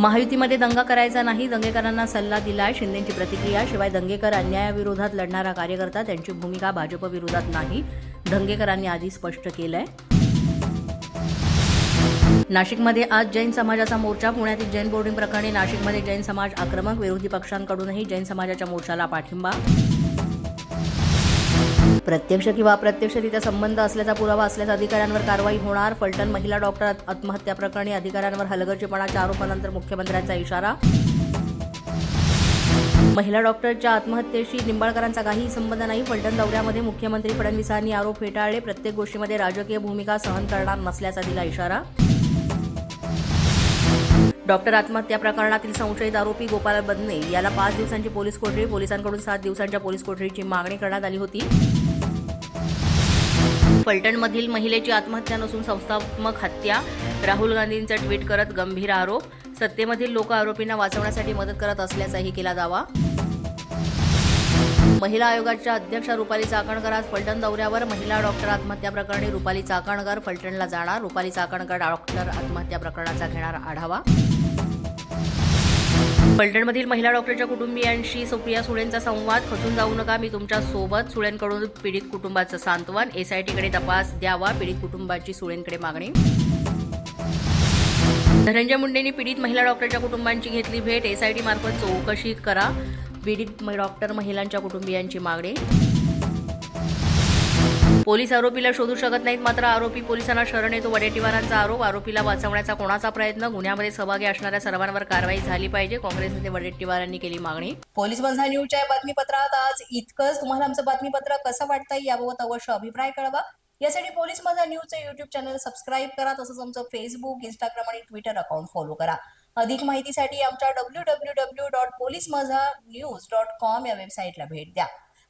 महायुतीमध्ये दंगा करायचा नाही दंगेकरांना सल्ला दिलाय शिंदेची प्रतिक्रिया शिवाय दंगेकर अन्यायाविरोधात लढणारा कार्यकर्ता त्यांची भूमिका भाजपविरोधात नाही दंगेकरांनी आधी स्पष्ट केलंय. नाशिकमध्ये आज जैन समाजाचा मोर्चा पुण्यातील जैन बोर्डिंग प्रकरणी नाशिकमध्ये जैन समाज आक्रमक विरोधी पक्षांकडूनही जैन समाजाच्या मोर्चाला पाठिंबा प्रत्यक्ष किंवा अप्रत्यक्षरित्या संबंध असल्याचा पुरावा असल्यास अधिकाऱ्यांवर कारवाई होणार. फलटण महिला डॉक्टर आत्महत्या प्रकरणी अधिकाऱ्यांवर हलगर्जीपणाच्या आरोपानंतर मुख्यमंत्र्यांचा इशारा. महिला डॉक्टरच्या आत्महत्येशी निंबाळकरांचा काही संबंध नाही. फलटण दौऱ्यामध्ये मुख्यमंत्री फडणवीसांनी आरोप फेटाळले. प्रत्येक गोष्टीमध्ये राजकीय भूमिका सहन करणार नसल्याचा दिला इशारा. डॉक्टर आत्महत्या प्रकरणातील संशयित आरोपी गोपाल बदने याला पाच दिवसांची पोलीस कोठडी पोलिसांकडून सात दिवसांच्या पोलीस कोठडीची मागणी करण्यात आली होती. फलटणमधील महिलेची आत्महत्या नसून संस्थात्मक हत्या. राहुल गांधींचं ट्विट करत गंभीर आरोप. सत्तेमधील लोक आरोपींना वाचवण्यासाठी मदत करत असल्याचाही केला दावा. महिला आयोगाच्या अध्यक्षा रुपाली चाकणकर आज फलटण दौऱ्यावर. महिला डॉक्टर आत्महत्या प्रकरणी रुपाली चाकणकर फलटणला जाणार. रुपाली चाकणकर डॉक्टर आत्महत्या प्रकरणाचा घेणार आढावा. फलटणमधील महिला डॉक्टरच्या कुटुंबियांशी सुप्रिया सुळेंचा संवाद. खचून जाऊ नका मी तुमच्यासोबत सुळेंकडून पीडित कुटुंबाचं सांत्वन. एसआयटीकडे तपास द्यावा पीडित कुटुंबाची सुळेंकडे मागणी. धनंजय मुंडेंनी पीडित महिला डॉक्टरच्या कुटुंबांची घेतली भेट. एसआयटी मार्फत चौकशी करा पीडित म- डॉक्टर महिलांच्या कुटुंबियांची मागणी. पोलीस आरोपीला शोधू शकत नाहीत मात्र आरोपी पोलिसांना शरण येतो. वडेट्टीवारांचा आरोप आरोपीला वाचवण्याचा कोणाचा प्रयत्न? गुन्ह्यामध्ये सहभागी असणाऱ्या सर्वांवर कारवाई झाली पाहिजे. काँग्रेस नेते वडेट्टीवारांनी केली मागणी. पोलीस बंधा न्यूजच्या बातमीपत्रात आज इतकंच. तुम्हाला आमचं बातमीपत्र कसं वाटतं याबाबत अवश्य अभिप्राय कळवा. यासाठी पोलीस माझा न्यूजचे युट्यूब चॅनल सबस्क्राईब करा तसंच आमचं फेसबुक इंस्टाग्राम आणि ट्विटर अकाउंट फॉलो करा. अधिक माहितीसाठी आमच्या W W W dot police Majha news dot com या वेबसाईटला भेट द्या.